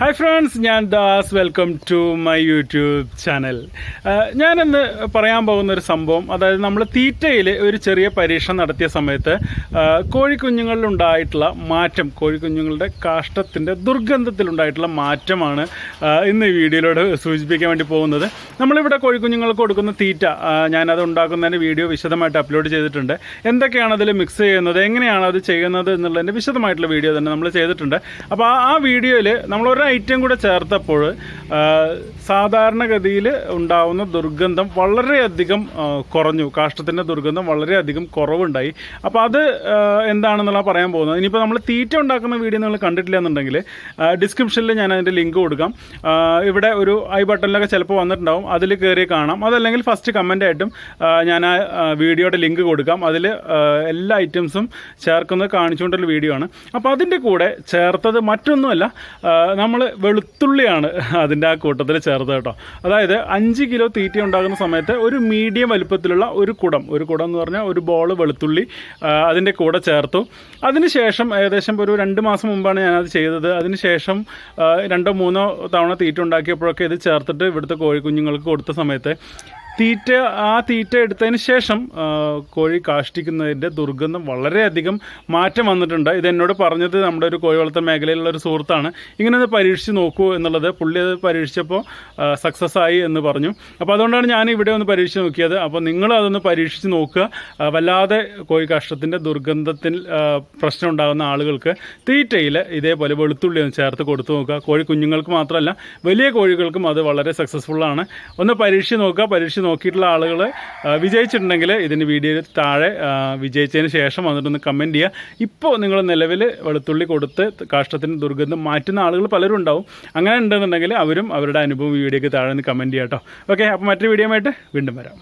Hi friends ഞാൻ Das. Welcome to my YouTube channel ഞാനിന്ന് പറയാൻ പോകുന്ന ഒരു സംഭവം അതായത് നമ്മൾ തീറ്റയിൽ ഒരു ചെറിയ പരീക്ഷണം നടത്തിയ സമയത്ത് കോഴിക്കുഞ്ഞുങ്ങളിലുണ്ടായിട്ടുള്ള മാറ്റം കോഴിക്കുഞ്ഞുങ്ങളുടെ കാഷ്ടത്തിന്റെ ദുർഗന്ധത്തിലുണ്ടായിട്ടുള്ള മാറ്റമാണ് ഇന്ന് ഈ വീഡിയോയിലൂടെ സൂചിപ്പിക്കാൻ വേണ്ടി പോകുന്നത്. നമ്മളിവിടെ കോഴിക്കുഞ്ഞുങ്ങൾക്ക് കൊടുക്കുന്ന തീറ്റ ഞാനത് ഉണ്ടാക്കുന്നതിന്റെ വീഡിയോ വിശദമായിട്ട് അപ്ലോഡ് ചെയ്തിട്ടുണ്ട്. എന്തൊക്കെയാണ് അതിൽ മിക്സ് ചെയ്യുന്നത് എങ്ങനെയാണ് അത് ചെയ്യുന്നത് എന്നുള്ളതിന്റെ വിശദമായിട്ടുള്ള വീഡിയോ തന്നെ നമ്മൾ ചെയ്തിട്ടുണ്ട്. അപ്പോൾ ആ വീഡിയോയിൽ നമ്മൾ ഒരു ഐറ്റം കൂടെ ചേർത്തപ്പോൾ സാധാരണഗതിയിൽ ഉണ്ടാവുന്ന ദുർഗന്ധം വളരെയധികം കുറഞ്ഞു. കാഷ്ടത്തിന്റെ ദുർഗന്ധം വളരെയധികം കുറവുണ്ടായി. അപ്പോൾ അത് എന്താണെന്നുള്ള പറയാൻ പോകുന്നത്? ഇനിയിപ്പോൾ നമ്മൾ തീറ്റ ഉണ്ടാക്കുന്ന വീഡിയോ നിങ്ങൾ കണ്ടിട്ടില്ല എന്നുണ്ടെങ്കിൽ ഡിസ്ക്രിപ്ഷനിൽ ഞാൻ അതിന്റെ ലിങ്ക് കൊടുക്കാം. ഇവിടെ ഒരു ഐ ബട്ടണിലൊക്കെ ചിലപ്പോൾ വന്നിട്ടുണ്ടാവും. അതിൽ കയറി കാണാം. അതല്ലെങ്കിൽ ഫസ്റ്റ് കമന്റ് ആയിട്ടും ഞാൻ ആ, വീഡിയോയുടെ ലിങ്ക് കൊടുക്കാം. അതിൽ എല്ലാ ഐറ്റംസും ചേർക്കുന്നത് കാണിച്ചുകൊണ്ടുള്ള വീഡിയോ ആണ്. അപ്പോൾ അതിന്റെ കൂടെ ചേർത്തത് മറ്റൊന്നുമല്ല. നമ്മൾ വെളുത്തുള്ളിയാണ് അതിന്റെ ആ കൂട്ടത്തിൽ ചേർത്ത് കേട്ടോ. അതായത് അഞ്ച് കിലോ തീറ്റ ഉണ്ടാകുന്ന സമയത്ത് ഒരു മീഡിയം വലുപ്പത്തിലുള്ള ഒരു കുടം ഒരു കുടം എന്ന് പറഞ്ഞാൽ ഒരു ബോൾ വെളുത്തുള്ളി അതിന്റെ കൂടെ ചേർത്തു. അതിനുശേഷം ഏകദേശം ഒരു രണ്ട് മാസം മുമ്പാണ് ഞാനത് ചെയ്തത്. അതിനുശേഷം ശേഷം രണ്ടോ മൂന്നോ തവണ തീറ്റ ഉണ്ടാക്കിയപ്പോഴൊക്കെ ഇത് ചേർത്തിട്ട് ഇവിടുത്തെ കോഴിക്കുഞ്ഞുങ്ങൾക്ക് കൊടുത്ത സമയത്ത് തീറ്റ ആ തീറ്റ എടുത്തതിന് ശേഷം കോഴി കാഷ്ടിക്കുന്നതിന്റെ ദുർഗന്ധം വളരെയധികം മാറ്റം വന്നിട്ടുണ്ട്. ഇത് എന്നോട് പറഞ്ഞത് നമ്മുടെ ഒരു കോഴി വളർത്തൽ മേഖലയിലുള്ള ഒരു സുഹൃത്താണ്. ഇങ്ങനെ ഒന്ന് പരീക്ഷിച്ച് നോക്കൂ എന്നുള്ളത്. പുള്ളി അത് പരീക്ഷിച്ചപ്പോൾ സക്സസ് ആയി എന്ന് പറഞ്ഞു. അപ്പോൾ അതുകൊണ്ടാണ് ഞാൻ ഇവിടെ ഒന്ന് പരീക്ഷിച്ച് നോക്കിയത്. അപ്പോൾ നിങ്ങൾ അതൊന്ന് പരീക്ഷിച്ച് നോക്കുക. വല്ലാതെ കോഴി കാഷ്ടത്തിന്റെ ദുർഗന്ധത്തിൽ പ്രശ്നം ഉണ്ടാകുന്ന ആളുകൾക്ക് തീറ്റയിൽ ഇതേപോലെ വെളുത്തുള്ളി ഒന്ന് ചേർത്ത് കൊടുത്തു നോക്കുക. കോഴി കുഞ്ഞുങ്ങൾക്ക് മാത്രമല്ല വലിയ കോഴികൾക്കും അത് വളരെ സക്സസ്ഫുള്ളാണ് ഒന്ന് പരീക്ഷിച്ച് നോക്കുക. പരീക്ഷിച്ച് നോക്കിയിട്ടുള്ള ആളുകൾ വിജയിച്ചിട്ടുണ്ടെങ്കിൽ ഇതിന്റെ വീഡിയോയിൽ താഴെ വിജയിച്ചതിന് ശേഷം വന്നിട്ടൊന്ന് കമന്റ് ചെയ്യുക ഇപ്പോൾ നിങ്ങൾ നിലവിൽ വെളുത്തുള്ളി കൊടുത്ത് കാഷ്ടത്തിന് ദുർഗന്ധം മാറ്റുന്ന ആളുകൾ പലരും ഉണ്ടാവും. അങ്ങനെ ഉണ്ടെന്നുണ്ടെങ്കിൽ അവരും അവരുടെ അനുഭവം വീഡിയോയ്ക്ക് താഴെ നിന്ന് കമന്റ് ചെയ്യാം കേട്ടോ ഓക്കെ അപ്പോൾ മറ്റൊരു വീഡിയോ ആയിട്ട് വീണ്ടും വരാം.